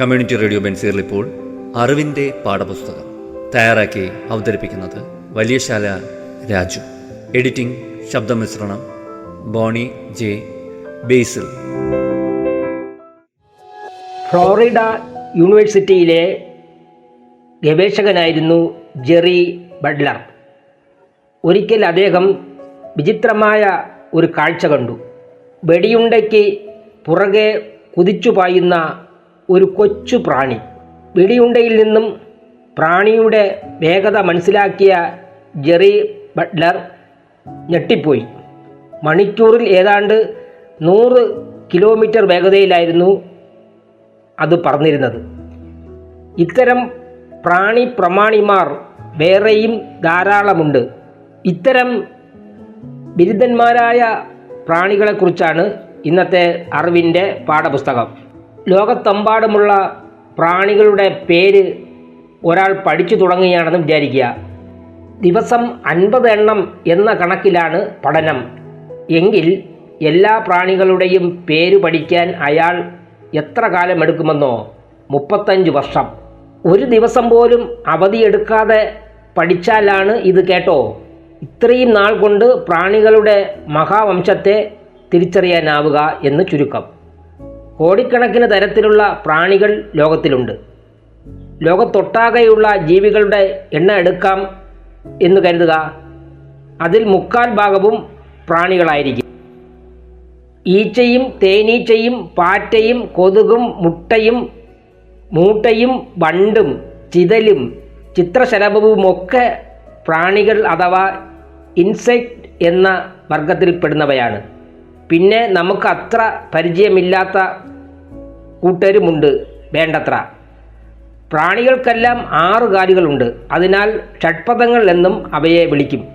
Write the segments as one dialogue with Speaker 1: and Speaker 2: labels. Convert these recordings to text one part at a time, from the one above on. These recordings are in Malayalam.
Speaker 1: കമ്മ്യൂണിറ്റി റേഡിയോ ബെൻസീറിൽ ഇപ്പോൾ അറിവിന്റെ പാഠപുസ്തകം തയ്യാറാക്കി അവതരിപ്പിക്കുന്നത് വലിയശാല രാജു. എഡിറ്റിംഗ് ശബ്ദമിശ്രണം ബോണി ജെ ബേസിൽ.
Speaker 2: ഫ്ലോറിഡ യൂണിവേഴ്സിറ്റിയിലെ ഗവേഷകനായിരുന്നു ജെറി ബഡ്ലർ. ഒരിക്കൽ അദ്ദേഹം വിചിത്രമായ ഒരു കാഴ്ച കണ്ടു. വെടിയുണ്ടയ്ക്ക് പുറകെ കുതിച്ചു പായുന്ന ഒരു കൊച്ചു പ്രാണി. വെടിയുണ്ടയിൽ നിന്നും പ്രാണിയുടെ വേഗത മനസ്സിലാക്കിയ ജെറി ബട്ട്ലർ ഞെട്ടിപ്പോയി. മണിക്കൂറിൽ ഏതാണ്ട് നൂറ് കിലോമീറ്റർ വേഗതയിലായിരുന്നു അത് പറഞ്ഞിരുന്നത് ഇത്തരം പ്രാണി പ്രമാണിമാർ വേറെയും ധാരാളമുണ്ട്. ഇത്തരം ബിരുദന്മാരായ പ്രാണികളെക്കുറിച്ചാണ് ഇന്നത്തെ അറിവിന്റെ പാഠപുസ്തകം. ലോകത്തെമ്പാടുമുള്ള പ്രാണികളുടെ പേര് ഒരാൾ പഠിച്ചു തുടങ്ങുകയാണെന്ന് വിചാരിക്കുക. ദിവസം അൻപത് എണ്ണം എന്ന കണക്കിലാണ് പഠനം. എങ്കിൽ എല്ലാ പ്രാണികളുടെയും പേര് പഠിക്കാൻ അയാൾ എത്ര കാലം എടുക്കുമെന്നോ? മുപ്പത്തഞ്ച് വർഷം. ഒരു ദിവസം പോലും അവധിയെടുക്കാതെ പഠിച്ചാലാണ് ഇത് കേട്ടോ. ഇത്രയും നാൾ കൊണ്ട് പ്രാണികളുടെ മഹാവംശത്തെ തിരിച്ചറിയാനാവുക എന്ന് ചുരുക്കം. കോടിക്കണക്കിന് തരത്തിലുള്ള പ്രാണികൾ ലോകത്തിലുണ്ട്. ലോകത്തൊട്ടാകെയുള്ള ജീവികളുടെ എണ്ണ എടുക്കാം എന്ന് കരുതുക. അതിൽ മുക്കാൽ ഭാഗവും പ്രാണികളായിരിക്കും. ഈച്ചയും തേനീച്ചയും പാറ്റയും കൊതുകും മുട്ടയും മൂട്ടയും വണ്ടും ചിതലും ചിത്രശലഭവുമൊക്കെ പ്രാണികൾ അഥവാ ഇൻസെക്റ്റ് എന്ന വർഗത്തിൽപ്പെടുന്നവയാണ്. പിന്നെ നമുക്ക് അത്ര പരിചയമില്ലാത്ത കൂട്ടരുമുണ്ട് വേണ്ടത്ര. പ്രാണികൾക്കെല്ലാം ആറ് കാലുകളുണ്ട്. അതിനാൽ ഷഡ്പദങ്ങൾ എന്നും അവയെ വിളിക്കും.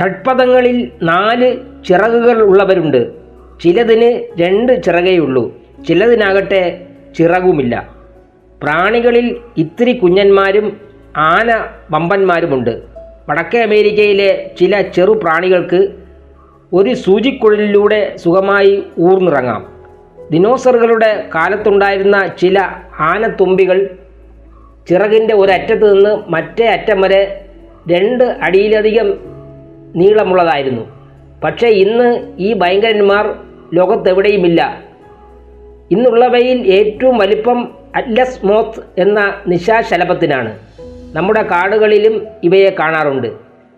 Speaker 2: ഷഡ്പദങ്ങളിൽ നാല് ചിറകുകൾ ഉള്ളവരുണ്ട്. ചിലതിന് രണ്ട് ചിറകേയുള്ളൂ ചിലതിനാകട്ടെ ചിറകുമില്ല. പ്രാണികളിൽ ഇത്തിരി കുഞ്ഞന്മാരും ആന വമ്പന്മാരുമുണ്ട്. വടക്കേ അമേരിക്കയിലെ ചില ചെറു പ്രാണികൾക്ക് ഒരു സൂചിക്കുഴലിലൂടെ സുഖമായി ഊർന്നിറങ്ങാം. ദിനോസറുകളുടെ കാലത്തുണ്ടായിരുന്ന ചില ആനത്തുമ്പികൾ ചിറകിന്റെ ഒരറ്റത്ത് നിന്ന് മറ്റേ അറ്റം വരെ രണ്ട് അടിയിലധികം നീളമുള്ളതായിരുന്നു. പക്ഷേ ഇന്ന് ഈ ഭയങ്കരന്മാർ ലോകത്തെവിടെയുമില്ല. ഇന്നുള്ളവയിൽ ഏറ്റവും വലിപ്പം അറ്റ്ലസ് മോത്ത് എന്ന നിശാശലഭത്തിനാണ്. നമ്മുടെ കാടുകളിലും ഇവയെ കാണാറുണ്ട്.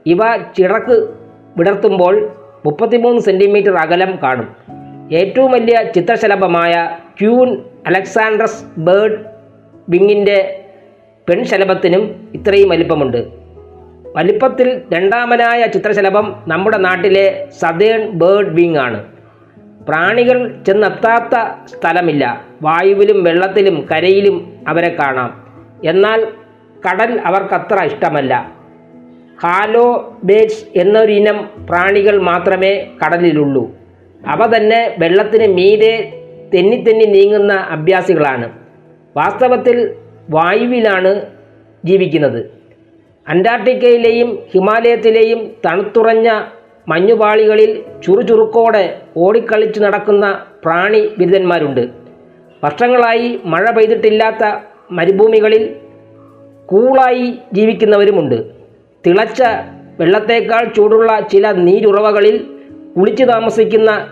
Speaker 2: ഇവ ചിറക്ക് വിടർത്തുമ്പോൾ മുപ്പത്തിമൂന്ന് സെന്റിമീറ്റർ അകലം കാണും. ഏറ്റവും വലിയ ചിത്രശലഭമായ ക്യൂൻ അലക്സാൻഡ്രസ് ബേർഡ് വിങ്ങിന്റെ പെൺശലഭത്തിനും ഇത്രയും വലിപ്പമുണ്ട്. വലിപ്പത്തിൽ രണ്ടാമനായ ചിത്രശലഭം നമ്മുടെ നാട്ടിലെ സതേൺ ബേർഡ് വിങ് ആണ്. പ്രാണികൾ ചെന്നെത്താത്ത സ്ഥലമില്ല. വായുവിലും വെള്ളത്തിലും കരയിലും അവരെ കാണാം. എന്നാൽ കടൽ അവർക്കത്ര ഇഷ്ടമല്ല. ഹാലോ ബേറ്റ്സ് എന്നൊരിനം പ്രാണികൾ മാത്രമേ കടലിലുള്ളൂ. അവ തന്നെ വെള്ളത്തിന് മീതെ തെന്നി തെന്നി നീങ്ങുന്ന അഭ്യാസികളാണ്. വാസ്തവത്തിൽ വായുവിലാണ് ജീവിക്കുന്നത്. അന്റാർട്ടിക്കയിലെയും ഹിമാലയത്തിലെയും തണുത്തുറഞ്ഞ മഞ്ഞുപാളികളിൽ ചുറുചുറുക്കോടെ ഓടിക്കളിച്ചു നടക്കുന്ന പ്രാണി ബിരുദന്മാരുണ്ട്. വർഷങ്ങളായി മഴ പെയ്തിട്ടില്ലാത്ത മരുഭൂമികളിൽ കൂളായി ജീവിക്കുന്നവരുമുണ്ട്. തിളച്ച വെള്ളത്തേക്കാൾ ചൂടുള്ള ചില നീരുറവകളിൽ കുളിച്ചു താമസിക്കുന്ന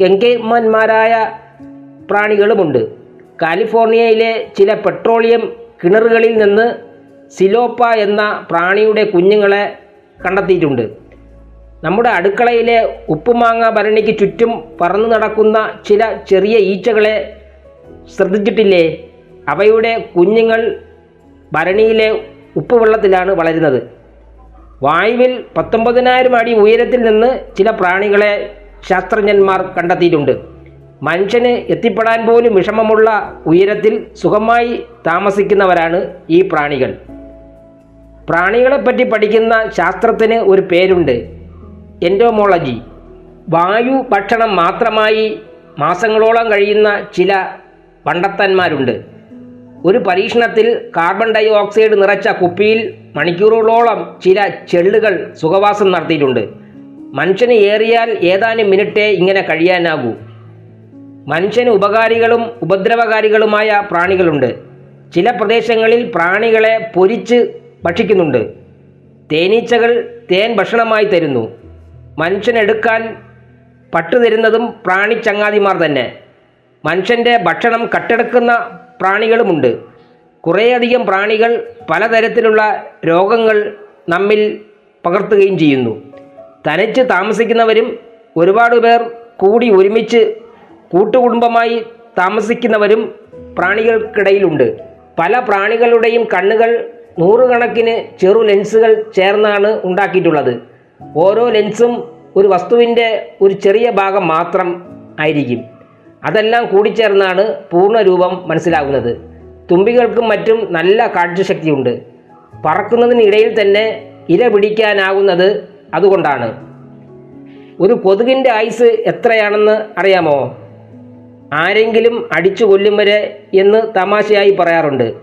Speaker 2: കെങ്കേമന്മാരായ പ്രാണികളുമുണ്ട്. കാലിഫോർണിയയിലെ ചില പെട്രോളിയം കിണറുകളിൽ നിന്ന് സിലോപ്പ എന്ന പ്രാണിയുടെ കുഞ്ഞുങ്ങളെ കണ്ടെത്തിയിട്ടുണ്ട്. നമ്മുടെ അടുക്കളയിലെ ഉപ്പുമാങ്ങ ഭരണിക്ക് ചുറ്റും പറന്നു നടക്കുന്ന ചില ചെറിയ ഈച്ചകളെ ശ്രദ്ധിച്ചിട്ടില്ലേ? അവയുടെ കുഞ്ഞുങ്ങൾ ഭരണിയിലെ ഉപ്പുവെള്ളത്തിലാണ് വളരുന്നത്. വായുവിൽ പത്തൊമ്പതിനായിരം അടി ഉയരത്തിൽ നിന്ന് ചില പ്രാണികളെ ശാസ്ത്രജ്ഞന്മാർ കണ്ടെത്തിയിട്ടുണ്ട്. മനുഷ്യന് എത്തിപ്പെടാൻ പോലും വിഷമമുള്ള ഉയരത്തിൽ സുഖമായി താമസിക്കുന്നവരാണ് ഈ പ്രാണികൾ. പ്രാണികളെപ്പറ്റി പഠിക്കുന്ന ശാസ്ത്രത്തിന് ഒരു പേരുണ്ട് എൻഡോമോളജി. വായു ഭക്ഷണം മാത്രമായി മാസങ്ങളോളം കഴിയുന്ന ചില പണ്ടത്തന്മാരുണ്ട് ഒരു പരീക്ഷണത്തിൽ കാർബൺ ഡൈ ഓക്സൈഡ് നിറച്ച കുപ്പിയിൽ മണിക്കൂറുകളോളം ചില ചെള്ളുകൾ സുഖവാസം നടത്തിയിട്ടുണ്ട്. മനുഷ്യന് ഏറിയാൽ ഏതാനും മിനിറ്റേ ഇങ്ങനെ കഴിയാനാകൂ. മനുഷ്യന് ഉപകാരികളും ഉപദ്രവകാരികളുമായ പ്രാണികളുണ്ട്. ചില പ്രദേശങ്ങളിൽ പ്രാണികളെ പൊരിച്ച് ഭക്ഷിക്കുന്നുണ്ട്. തേനീച്ചകൾ തേൻ ഭക്ഷണമായി തരുന്നു. മനുഷ്യനെടുക്കാൻ പട്ടു തരുന്നതും പ്രാണി ചങ്ങാതിമാർ തന്നെ. മനുഷ്യന്റെ ഭക്ഷണം കട്ടെടുക്കുന്ന പ്രാണികളുമുണ്ട്. കുറേയധികം പ്രാണികൾ പലതരത്തിലുള്ള രോഗങ്ങൾ നമ്മിൽ പകർത്തുകയും ചെയ്യുന്നു. തനിച്ച് താമസിക്കുന്നവരും ഒരുപാട് പേർ കൂടി ഒരുമിച്ച് കൂട്ടുകുടുംബമായി താമസിക്കുന്നവരും പ്രാണികൾക്കിടയിലുണ്ട്. പല പ്രാണികളുടെയും കണ്ണുകൾ നൂറുകണക്കിന് ചെറു ലെൻസുകൾ ചേർന്നാണ് ഉണ്ടാക്കിയിട്ടുള്ളത്. ഓരോ ലെൻസും ഒരു വസ്തുവിന്റെ ഒരു ചെറിയ ഭാഗം മാത്രം ആയിരിക്കും. അതെല്ലാം കൂടിച്ചേർന്നാണ് പൂർണരൂപം മനസ്സിലാകുന്നത്. തുമ്പികൾക്കും മറ്റും നല്ല കാഴ്ചശക്തിയുണ്ട്. പറക്കുന്നതിനിടയിൽ തന്നെ ഇര പിടിക്കാനാകുന്നത് അതുകൊണ്ടാണ്. ഒരു കൊതുകിന്റെ ആയുസ് എത്രയാണെന്ന് അറിയാമോ? ആരെങ്കിലും അടിച്ചു കൊല്ലും വരെ എന്ന് തമാശയായി പറയാറുണ്ട്.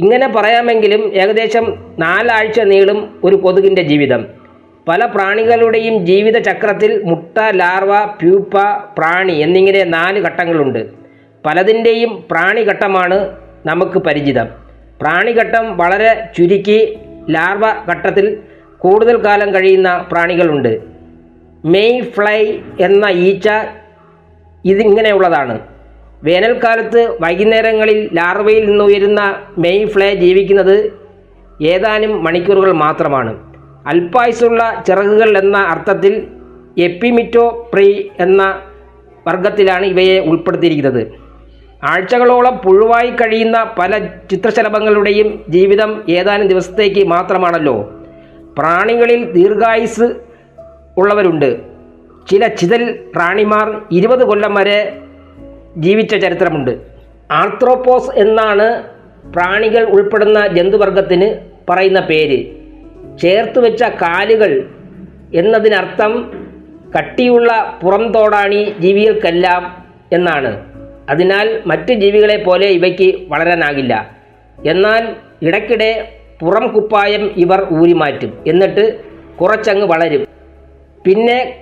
Speaker 2: ഇങ്ങനെ പറയാമെങ്കിലും ഏകദേശം നാലാഴ്ച നീളും ഒരു കൊതുകിന്റെ ജീവിതം. പല പ്രാണികളുടെയും ജീവിത ചക്രത്തിൽ മുട്ട ലാർവ പ്യൂപ്പ പ്രാണി എന്നിങ്ങനെ നാല് ഘട്ടങ്ങളുണ്ട്. പലതിന്റെയും പ്രാണിഘട്ടമാണ് നമുക്ക് പരിചിതം. പ്രാണിഘട്ടം വളരെ ചുരുക്കി ലാർവ ഘട്ടത്തിൽ കൂടുതൽ കാലം കഴിയുന്ന പ്രാണികളുണ്ട്. മെയ് ഫ്ലൈ എന്ന ഈച്ച ഇതിങ്ങനെയുള്ളതാണ്. വേനൽക്കാലത്ത് വൈകുന്നേരങ്ങളിൽ ലാർവയിൽ നിന്ന് ഉയരുന്ന മെയ് ഫ്ലൈ ജീവിക്കുന്നത് ഏതാനും മണിക്കൂറുകൾ മാത്രമാണ്. അല്പായുസുള്ള ചിറകുകൾ എന്ന അർത്ഥത്തിൽ എപ്പിമിറ്റോ പ്രീ എന്ന വർഗത്തിലാണ് ഇവയെ ഉൾപ്പെടുത്തിയിരിക്കുന്നത്. ആഴ്ചകളോളം പുഴുവായി കഴിയുന്ന പല ചിത്രശലഭങ്ങളുടെയും ജീവിതം ഏതാനും ദിവസത്തേക്ക് മാത്രമാണല്ലോ. പ്രാണികളിൽ ദീർഘായുസ് ഉള്ളവരുണ്ട്. ചില ചിതൽ റാണിമാർ ഇരുപത് കൊല്ലം വരെ ജീവിച്ച ചരിത്രമുണ്ട്. ആർത്രോപോസ് എന്നാണ് പ്രാണികൾ ഉൾപ്പെടുന്ന ജന്തുവർഗത്തിന് പറയുന്ന പേര്. ചേർത്ത് വെച്ച കാലുകൾ എന്നതിനർത്ഥം കട്ടിയുള്ള പുറംതോടാണി ജീവികൾക്കെല്ലാം എന്നാണ്. അതിനാൽ മറ്റ് ജീവികളെ പോലെ ഇവയ്ക്ക് വളരാനാകില്ല. എന്നാൽ ഇടയ്ക്കിടെ പുറം കുപ്പായം ഇവർ ഊരിമാറ്റും. എന്നിട്ട് കുറച്ചങ്ങ് വളരും. പിന്നെ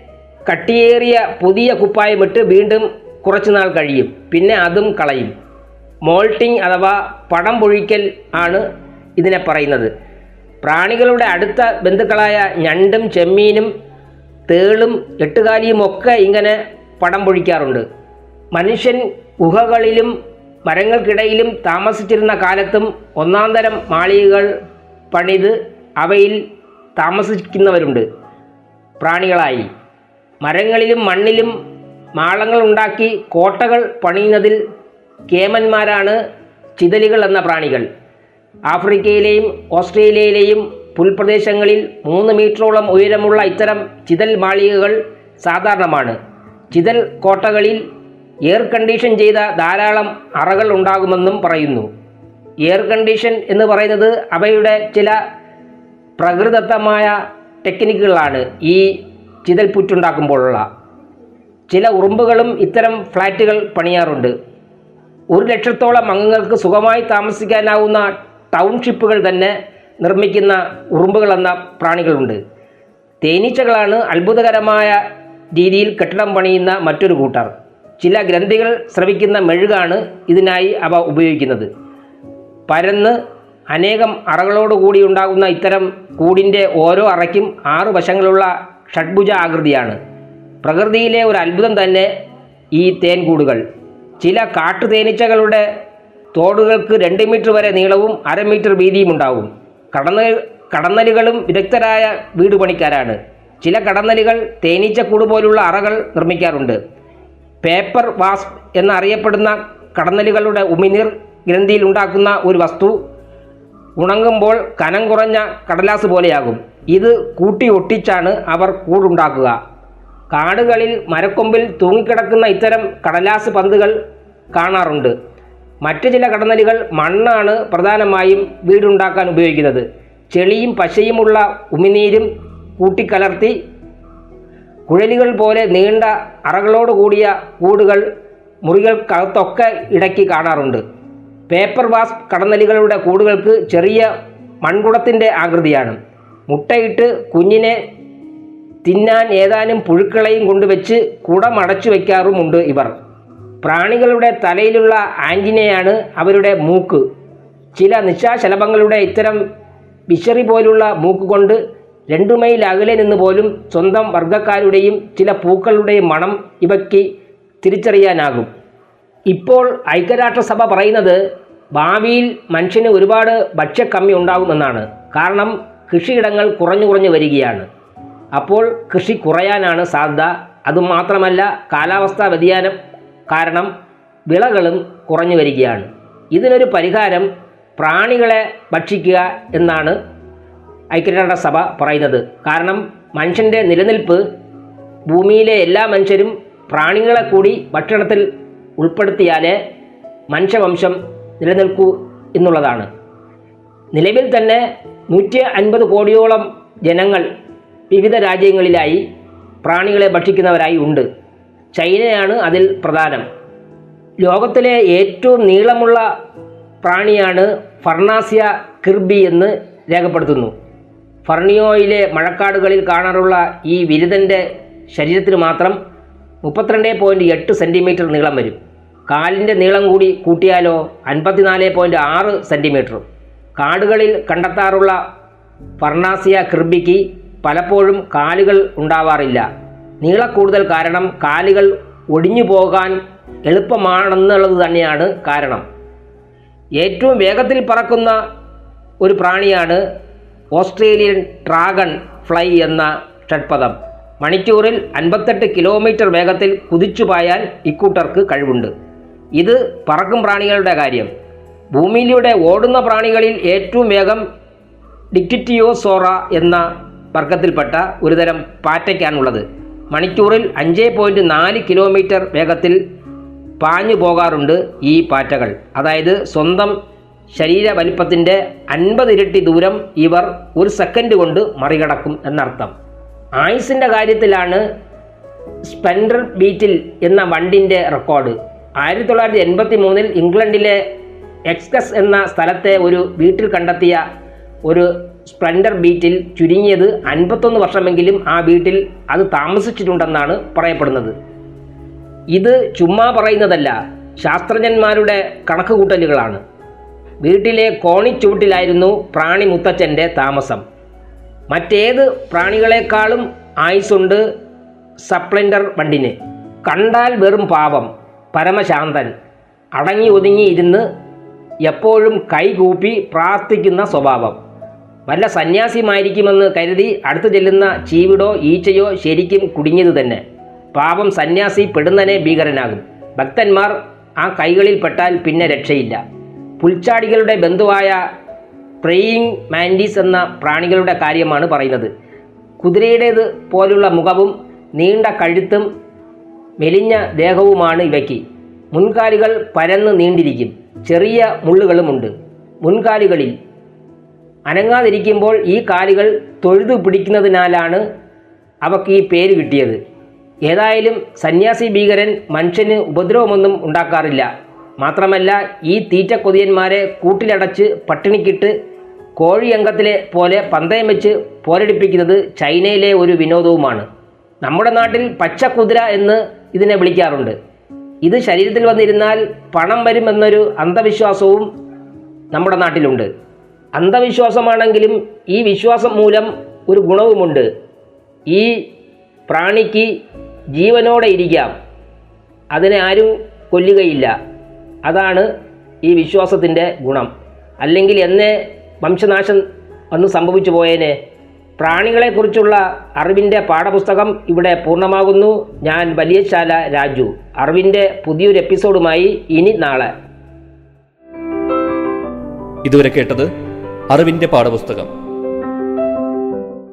Speaker 2: കട്ടിയേറിയ പുതിയ കുപ്പായമിട്ട് വീണ്ടും കുറച്ചുനാൾ കഴിയും. പിന്നെ അതും കളയും. മോൾട്ടിംഗ് അഥവാ പടം പൊഴിക്കൽ ആണ് ഇതിനെ പറയുന്നത്. പ്രാണികളുടെ അടുത്ത ബന്ധുക്കളായ ഞണ്ടും ചെമ്മീനും തേളും എട്ടുകാലിയും ഒക്കെ ഇങ്ങനെ പടം പൊഴിക്കാറുണ്ട്. മനുഷ്യൻ ഗുഹകളിലും മരങ്ങൾക്കിടയിലും താമസിച്ചിരുന്ന കാലത്തും ഒന്നാം തരം മാളികകൾ പണിത് അവയിൽ താമസിക്കുന്നവരുണ്ട്. പ്രാണികളായി. മരങ്ങളിലും മണ്ണിലും മാളങ്ങൾ ഉണ്ടാക്കി കോട്ടകൾ പണിയുന്നതിൽ കേമന്മാരാണ് ചിതലുകൾ എന്ന പ്രാണികൾ. ആഫ്രിക്കയിലെയും ഓസ്ട്രേലിയയിലെയും പുൽപ്രദേശങ്ങളിൽ മൂന്ന് മീറ്ററോളം ഉയരമുള്ള ഇത്തരം ചിതൽ മാളികകൾ സാധാരണമാണ്. ചിതൽ കോട്ടകളിൽ എയർ കണ്ടീഷൻ ചെയ്ത ധാരാളം അറകൾ ഉണ്ടാകുമെന്നും പറയുന്നു. എയർ കണ്ടീഷൻ എന്ന് പറയുന്നത് അവയുടെ ചില പ്രകൃതത്തമായ ടെക്നിക്കുകളാണ് ഈ ചിതൽപുറ്റുണ്ടാക്കുമ്പോഴുള്ള ചില ഉറുമ്പുകളും ഇത്തരം ഫ്ലാറ്റുകൾ പണിയാറുണ്ട്. ഒരു ലക്ഷത്തോളം അംഗങ്ങൾക്ക് സുഖമായി താമസിക്കാനാവുന്ന ടൗൺഷിപ്പുകൾ തന്നെ നിർമ്മിക്കുന്ന ഉറുമ്പുകളെന്ന പ്രാണികളുണ്ട്. തേനീച്ചകളാണ് അത്ഭുതകരമായ രീതിയിൽ കെട്ടിടം പണിയുന്ന മറ്റൊരു കൂട്ടർ. ചില ഗ്രന്ഥികൾ ശ്രവിക്കുന്ന മെഴുകാണ് ഇതിനായി അവ ഉപയോഗിക്കുന്നത്. പരന്ന് അനേകം അറകളോടുകൂടി ഉണ്ടാകുന്ന ഇത്തരം കൂടിന്റെ ഓരോ അറയ്ക്കും ആറു വശങ്ങളുള്ള ഷഡ്ഭുജ ആകൃതിയാണ്. പ്രകൃതിയിലെ ഒരു അത്ഭുതം തന്നെ ഈ തേൻകൂടുകൾ ചില കാട്ടുതേനീച്ചകളുടെ തോടുകൾക്ക് രണ്ട് മീറ്റർ വരെ നീളവും അര മീറ്റർ വീതിയും ഉണ്ടാവും. കടന്ന കടന്നലുകളും വിദഗ്ധരായ വീട് പണിക്കാരാണ് ചില കടന്നലുകൾ തേനീച്ചക്കൂട് പോലുള്ള അറകൾ നിർമ്മിക്കാറുണ്ട്. പേപ്പർ വാസ്പ് എന്നറിയപ്പെടുന്ന കടന്നലുകളുടെ ഉമിനീർ ഗ്രന്ഥിയിൽ ഉണ്ടാക്കുന്ന ഒരു വസ്തു ഉണങ്ങുമ്പോൾ കനം കുറഞ്ഞ കടലാസ് പോലെയാകും. ഇത് കൂട്ടി ഒട്ടിച്ചാണ് അവർ കൂടുണ്ടാക്കുക. കാടുകളിൽ മരക്കൊമ്പിൽ തൂങ്ങിക്കിടക്കുന്ന ഇത്തരം കടലാസ് പന്തുകൾ കാണാറുണ്ട്. മറ്റു ചില കടന്നലുകൾ മണ്ണാണ് പ്രധാനമായും വീടുണ്ടാക്കാൻ ഉപയോഗിക്കുന്നത്. ചെളിയും പശയുമുള്ള ഉമിനീരും കൂട്ടിക്കലർത്തി കുഴലുകൾ പോലെ നീണ്ട അറകളോട് കൂടിയ കൂടുകൾ മുറികൾക്കകത്തൊക്കെ ഇടയ്ക്ക് കാണാറുണ്ട്. പേപ്പർ വാസ് കടന്നലുകളുടെ കൂടുകൾക്ക് ചെറിയ മൺകുടത്തിന്റെ ആകൃതിയാണ്. മുട്ടയിട്ട് കുഞ്ഞിനെ തിന്നാൻ ഏതാനും പുഴുക്കളെയും കൊണ്ടുവച്ച് കുടമടച്ചു വയ്ക്കാറുമുണ്ട് ഇവർ. പ്രാണികളുടെ തലയിലുള്ള ആന്റിനയാണ് അവരുടെ മൂക്ക്. ചില നിശാശലഭങ്ങളുടെ ഇത്തരം വിശറി പോലുള്ള മൂക്ക് കൊണ്ട് രണ്ടു മൈൽ അകലെ നിന്ന് പോലും സ്വന്തം വർഗക്കാരുടെയും ചില പൂക്കളുടെയും മണം ഇവയ്ക്ക് തിരിച്ചറിയാനാകും. ഇപ്പോൾ ഐക്യരാഷ്ട്രസഭ പറയുന്നത് ഭാവിയിൽ മനുഷ്യന് ഒരുപാട് ഭക്ഷ്യക്കമ്മി ഉണ്ടാകുമെന്നാണ്. കാരണം കൃഷിയിടങ്ങൾ കുറഞ്ഞു കുറഞ്ഞു വരികയാണ്. അപ്പോൾ കൃഷി കുറയാനാണ് സാധ്യത. അതുമാത്രമല്ല കാലാവസ്ഥാ വ്യതിയാനം കാരണം വിളകളും കുറഞ്ഞു വരികയാണ്. ഇതിനൊരു പരിഹാരം പ്രാണികളെ ഭക്ഷിക്കുക എന്നാണ് ഐക്യരാഷ്ട്ര സഭ പറയുന്നത്. കാരണം മനുഷ്യന്റെ നിലനിൽപ്പ് ഭൂമിയിലെ എല്ലാ മനുഷ്യരും പ്രാണികളെ കൂടി ഭക്ഷണത്തിൽ ഉൾപ്പെടുത്തിയാലേ മനുഷ്യവംശം നിലനിൽക്കൂ എന്നുള്ളതാണ്. നിലവിൽ തന്നെ നൂറ്റി അൻപത് കോടിയോളം ജനങ്ങൾ വിവിധ രാജ്യങ്ങളിലായി പ്രാണികളെ ഭക്ഷിക്കുന്നവരായി ഉണ്ട്. ചൈനയാണ് അതിൽ പ്രധാനം. ലോകത്തിലെ ഏറ്റവും നീളമുള്ള പ്രാണിയാണ് ഫർണാസിയ കിർബി എന്ന് രേഖപ്പെടുത്തുന്നു. ഫർണിയോയിലെ മഴക്കാടുകളിൽ കാണാറുള്ള ഈ വിരുതന്റെ ശരീരത്തിന് മാത്രം മുപ്പത്തിരണ്ട് പോയിന്റ് എട്ട് സെന്റിമീറ്റർ നീളം വരും. കാലിന്റെ നീളം കൂടി കൂട്ടിയാലോ അൻപത്തിനാല് പോയിന്റ് ആറ് സെന്റിമീറ്റർ കാടുകളിൽ കണ്ടെത്താറുള്ള ഫർണാസിയ കിർബിക്ക് പലപ്പോഴും കാലുകൾ ഉണ്ടാവാറില്ല. നീളക്കൂടുതൽ കാരണം കാലുകൾ ഒടിഞ്ഞു പോകാൻ എളുപ്പമാണെന്നുള്ളത് തന്നെയാണ് കാരണം. ഏറ്റവും വേഗത്തിൽ പറക്കുന്ന ഒരു പ്രാണിയാണ് ഓസ്ട്രേലിയൻ ഡ്രാഗൺ ഫ്ലൈ എന്ന ഷഡ്പദം. മണിക്കൂറിൽ അൻപത്തെട്ട് കിലോമീറ്റർ വേഗത്തിൽ കുതിച്ചു പായാൻ ഇക്കൂട്ടർക്ക് കഴിവുണ്ട്. ഇത് പറക്കും പ്രാണികളുടെ കാര്യം. ഭൂമിയിലൂടെ ഓടുന്ന പ്രാണികളിൽ ഏറ്റവും വേഗം ഡിക്റ്റിറ്റിയോസോറ എന്ന വർഗത്തിൽപ്പെട്ട ഒരുതരം പാറ്റയ്ക്കാണുള്ളത്. മണിക്കൂറിൽ അഞ്ച് പോയിന്റ് നാല് കിലോമീറ്റർ വേഗത്തിൽ പാഞ്ഞു പോകാറുണ്ട് ഈ പാറ്റകൾ. അതായത് സ്വന്തം ശരീര വലിപ്പത്തിന്റെ അൻപത് ഇരട്ടി ദൂരം ഇവർ ഒരു സെക്കൻഡ് കൊണ്ട് മറികടക്കും എന്നർത്ഥം. ആയുസിന്റെ കാര്യത്തിലാണ് സ്പെൻഡർ ബീറ്റിൽ എന്ന വണ്ടിന്റെ റെക്കോർഡ്. ആയിരത്തി തൊള്ളായിരത്തി എൺപത്തി മൂന്നിൽ ഇംഗ്ലണ്ടിലെ എക്സ്കസ് എന്ന സ്ഥലത്തെ ഒരു വീട്ടിൽ കണ്ടെത്തിയ ഒരു സ്പ്ലെൻഡർ ബീറ്റിൽ ചുരുങ്ങിയത് അൻപത്തൊന്ന് വർഷമെങ്കിലും ആ വീട്ടിൽ അത് താമസിച്ചിട്ടുണ്ടെന്നാണ് പറയപ്പെടുന്നത്. ഇത് ചുമ്മാ പറയുന്നതല്ല ശാസ്ത്രജ്ഞന്മാരുടെ കണക്കുകൂട്ടലുകളാണ്. വീട്ടിലെ കോണിച്ചുവട്ടിലായിരുന്നു പ്രാണി മുത്തച്ഛന്റെ താമസം. മറ്റേത് പ്രാണികളെക്കാളും ആയുസുണ്ട് സപ്ലൻഡർ വണ്ടിന്. കണ്ടാൽ വെറും പാവം പരമശാന്തൻ അടങ്ങി ഒതുങ്ങി ഇരുന്ന് എപ്പോഴും കൈകൂപ്പി പ്രാർത്ഥിക്കുന്ന സ്വഭാവം. വല്ല സന്യാസിയുമായിരിക്കുമെന്ന് കരുതി അടുത്തു ചെല്ലുന്ന ചീവിടോ ഈച്ചയോ ശരിക്കും കുടുങ്ങിയത് തന്നെ. പാപം സന്യാസി പെടുന്നനെ ഭീകരനാകും. ഭക്തന്മാർ ആ കൈകളിൽ പെട്ടാൽ പിന്നെ രക്ഷയില്ല. പുൽച്ചാടികളുടെ ബന്ധുവായ പ്രേയിങ് മാൻഡീസ് എന്ന പ്രാണികളുടെ കാര്യമാണ് പറയുന്നത്. കുതിരയുടേത് പോലുള്ള മുഖവും നീണ്ട കഴുത്തും മെലിഞ്ഞ ദേഹവുമാണ് ഇവയ്ക്ക്. മുൻകാലുകൾ പരന്ന് നീണ്ടിരിക്കും. ചെറിയ മുള്ളുകളുമുണ്ട്. മുൻകാലുകളിൽ അനങ്ങാതിരിക്കുമ്പോൾ ഈ കാലുകൾ തൊഴുതു പിടിക്കുന്നതിനാലാണ് അവക്ക് ഈ പേര് കിട്ടിയത്. ഏതായാലും സന്യാസി ഭീകരൻ മനുഷ്യന് ഉപദ്രവമൊന്നും ഉണ്ടാക്കാറില്ല. മാത്രമല്ല ഈ തീറ്റ തീറ്റക്കൊതിയന്മാരെ കൂട്ടിലടച്ച് പട്ടിണിക്കിട്ട് കോഴിയങ്കത്തിലെ പോലെ പന്തയം വെച്ച് പോരടിപ്പിക്കുന്നത് ചൈനയിലെ ഒരു വിനോദവുമാണ്. നമ്മുടെ നാട്ടിൽ പച്ചക്കുതിര എന്ന് ഇതിനെ വിളിക്കാറുണ്ട്. ഇത് ശരീരത്തിൽ വന്നിരുന്നാൽ പണം വരുമെന്നൊരു അന്ധവിശ്വാസവും നമ്മുടെ നാട്ടിലുണ്ട്. അന്ധവിശ്വാസമാണെങ്കിലും ഈ വിശ്വാസം മൂലം ഒരു ഗുണവുമുണ്ട്. ഈ പ്രാണിക്ക് ജീവനോടെ ഇരിക്കാം. അതിനെ ആരും കൊല്ലുകയില്ല. അതാണ് ഈ വിശ്വാസത്തിന്റെ ഗുണം. അല്ലെങ്കിൽ എന്നെ വംശനാശം വന്ന് സംഭവിച്ചു പോയേനെ. പ്രാണികളെക്കുറിച്ചുള്ള അറിവിന്റെ പാഠപുസ്തകം ഇവിടെ പൂർണമാകുന്നു. ഞാൻ വലിയശാല രാജു. അറിവിന്റെ പുതിയൊരു എപ്പിസോഡുമായി ഇനി നാളെ.
Speaker 1: ഇതുവരെ കേട്ടത് അറിവിന്റെ പാഠപുസ്തകം.